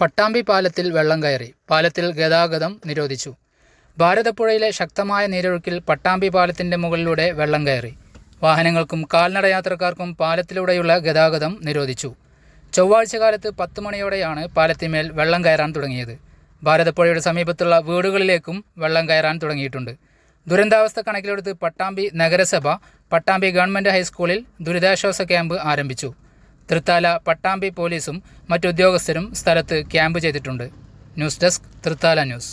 പട്ടാമ്പി പാലത്തിൽ വെള്ളം കയറി. പാലത്തിൽ ഗതാഗതം നിരോധിച്ചു. ഭാരതപ്പുഴയിലെ ശക്തമായ നീരൊഴുക്കിൽ പട്ടാമ്പി പാലത്തിന്റെ മുകളിലൂടെ വെള്ളം കയറി. വാഹനങ്ങൾക്കും കാൽനട യാത്രക്കാർക്കും പാലത്തിലൂടെയുള്ള ഗതാഗതം നിരോധിച്ചു. ചൊവ്വാഴ്ച കാലത്ത് പത്ത് മണിയോടെയാണ് പാലത്തിന്മേൽ വെള്ളം കയറാൻ തുടങ്ങിയത്. ഭാരതപ്പുഴയുടെ സമീപത്തുള്ള വീടുകളിലേക്കും വെള്ളം കയറാൻ തുടങ്ങിയിട്ടുണ്ട്. ദുരന്താവസ്ഥ കണക്കിലെടുത്ത് പട്ടാമ്പി നഗരസഭ പട്ടാമ്പി ഗവൺമെന്റ് ഹൈസ്കൂളിൽ ദുരിതാശ്വാസ ക്യാമ്പ് ആരംഭിച്ചു. തൃത്താല പട്ടാമ്പി പോലീസും മറ്റുദ്യോഗസ്ഥരും സ്ഥലത്ത് ക്യാമ്പ് ചെയ്തിട്ടുണ്ട്. News desk Thrithala news.